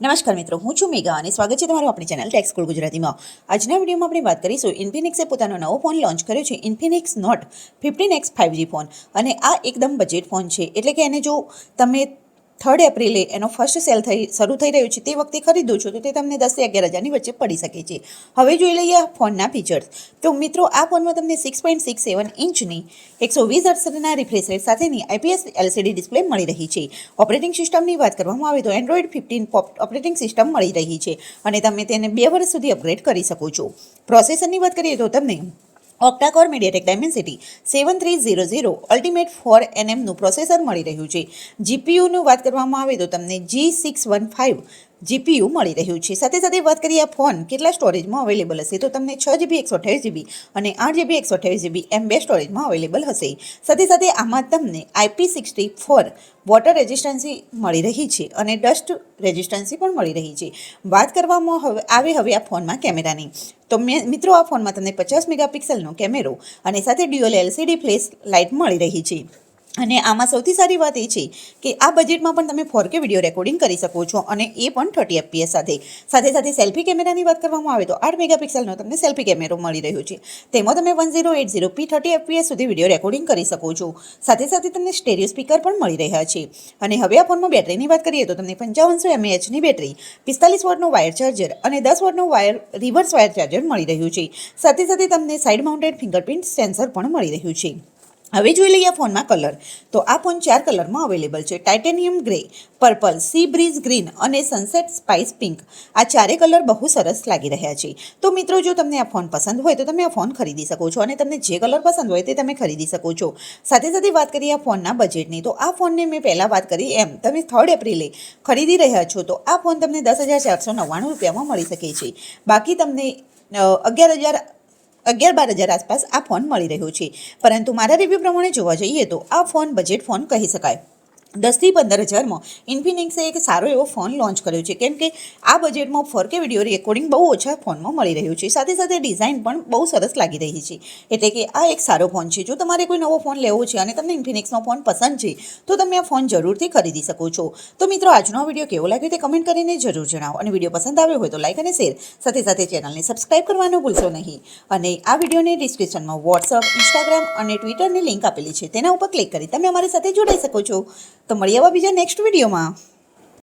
નમસ્કાર મિત્રો, હું છું મેગા અને સ્વાગત છે તમારું આપણી ચેનલ ટેક્સ સ્કૂલ ગુજરાતીમાં. આજના વિડીયોમાં આપણે વાત કરીશું ઇન્ફિનિક્સે પોતાનો નવો ફોન લોન્ચ કર્યો છે Infinix Note fifteen X five G phone અને આ એકદમ બજેટ ફોન છે. એટલે કે એને જો તમે થર્ડ એપ્રિલે એનો ફર્સ્ટ સેલ થઈ, શરૂ થઈ રહ્યો છે, તે વખતે ખરીદો છો, તો તે તમને દસથી અગિયાર હજારની વચ્ચે પડી શકે છે. હવે જોઈ લઈએ ફોનના ફીચર્સ તો મિત્રો, આ ફોનમાં તમને સિક્સ પોઈન્ટ સિક્સ સેવન ઇંચની એકસો વીસ અડસઠના રિફ્રેશ રેટ સાથેની આઈપીએસ એલસીડી ડિસ્પ્લે મળી રહી છે. ઓપરેટિંગ સિસ્ટમની વાત કરવામાં આવે તો એન્ડ્રોઈડ ફિફ્ટીન ઓપરેટિંગ સિસ્ટમ મળી રહી છે અને તમે તેને બે વર્ષ સુધી અપગ્રેડ કરી શકો છો. પ્રોસેસરની વાત કરીએ તો તમને octa core MediaTek Dimensity seven three zero zero ultimate four એનએમનું processor મળી રહ્યું છે. જીપીયુનું વાત કરવામાં આવે તો તમને G six one five GPU મળી રહ્યું છે. સાથે સાથે વાત કરીએ આ ફોન, કેટલા સ્ટોરેજમાં અવેલેબલ હશે? તો તમને છ જીબી એકસો અઠ્યાવીસ જીબી અને આઠ જીબી એકસો અઠ્યાવીસ જીબી એમ બે સ્ટોરેજમાં અવેલેબલ હશે. સાથે સાથે આમાં તમને IP sixty four water resistance મળી રહી છે અને ડસ્ટ રેઝિસ્ટન્સી પણ મળી રહી છે. વાત કરવામાં હવે, આવે હવે આ ફોનમાં કેમેરાની. તો મિત્રો, આ ફોનમાં તમને પચાસ મેગાપિક્સલનો કેમેરો અને સાથે ડ્યુઅલ એલસીડી ફ્લેશ લાઇટ મળી રહી છે. અને આમાં સૌથી સારી વાત એ છે કે આ બજેટમાં પણ તમે ફોર કે વીડિયો રેકોર્ડિંગ કરી શકો છો અને એ પણ થર્ટી એફપીએસ સાથે. સાથે સાથે સેલ્ફી કેમેરાની વાત કરવામાં આવે તો આઠ મેગાપિક્સલનો તમને સેલ્ફી કેમેરો મળી રહ્યો છે. તેમાં તમે one zero eight zero P thirty FPS સુધી વીડિયો રેકોર્ડિંગ કરી શકો છો. સાથે સાથે તમને સ્ટેરિયો સ્પીકર પણ મળી રહ્યા છે. અને હવે આ ફોનમાં બેટરીની વાત કરીએ તો તમને પંચાવનસો એમએએચની બેટરી, પિસ્તાલીસ વોટનો વાયર ચાર્જર અને દસ વોટનો વાયર રિવર્સ વાયર ચાર્જર મળી રહ્યું છે. સાથે સાથે તમને સાઇડ માઉન્ટેડ ફિંગરપ્રિન્ટ સેન્સર પણ મળી રહ્યું છે. હવે જોઈ લઈએ ફોનમાં કલર. તો આ ફોન ચાર કલરમાં અવેલેબલ છે. Titanium grey purple sea breeze green અને સનસેટ સ્પાઇસ પિંક આ ચારે કલર બહુ સરસ લાગી રહ્યા છે. તો મિત્રો, જો તમને આ ફોન પસંદ હોય તો તમે આ ફોન ખરીદી શકો છો અને તમને જે કલર પસંદ હોય તે તમે ખરીદી શકો છો. સાથે સાથે વાત કરીએ આ ફોનના બજેટની તો આ ફોનને મેં પહેલાં વાત કરી એમ, તમે થર્ડ એપ્રિલે ખરીદી રહ્યા છો, તો આ ફોન તમને દસ હજાર ચારસો નવ્વાણું રૂપિયામાં મળી શકે છે. બાકી તમને અગિયાર હજાર અગિયાર બાર હજાર આસપાસ આ ફોન મળી રહ્યો છે. પરંતુ મારા રિવ્યૂ પ્રમાણે જોવા જઈએ તો આ ફોન બજેટ ફોન કહી શકાય. દસથી પંદર હજારમાં ઇન્ફિનિક્સે એક સારો એવો ફોન લોન્ચ કર્યો છે. કેમ કે આ બજેટમાં ફોર કે વીડિયો રેકોર્ડિંગ બહુ ઓછા ફોનમાં મળી રહ્યું છે. સાથે સાથે ડિઝાઇન પણ બહુ સરસ લાગી રહી છે. એટલે કે આ એક સારો ફોન છે. જો તમારે કોઈ નવો ફોન લેવો છે અને તમને ઇન્ફિનિક્સનો ફોન પસંદ છે, તો તમે આ ફોન જરૂરથી ખરીદી શકો છો. તો મિત્રો, આજનો વીડિયો કેવો લાગ્યો તે કમેન્ટ કરીને જરૂર જણાવો. અને વીડિયો પસંદ આવ્યો હોય તો લાઇક અને શેર સાથે સાથે ચેનલને સબસ્ક્રાઇબ કરવાનું ભૂલશો નહીં. અને આ વિડીયોની ડિસ્ક્રિપ્શનમાં વોટ્સઅપ ઇન્સ્ટાગ્રામ અને ટ્વિટરની લિંક આપેલી છે. તેના ઉપર ક્લિક કરી તમે અમારી સાથે જોડાઈ શકો છો. તો આવા બીજા નેક્સ્ટ વિડીયોમાં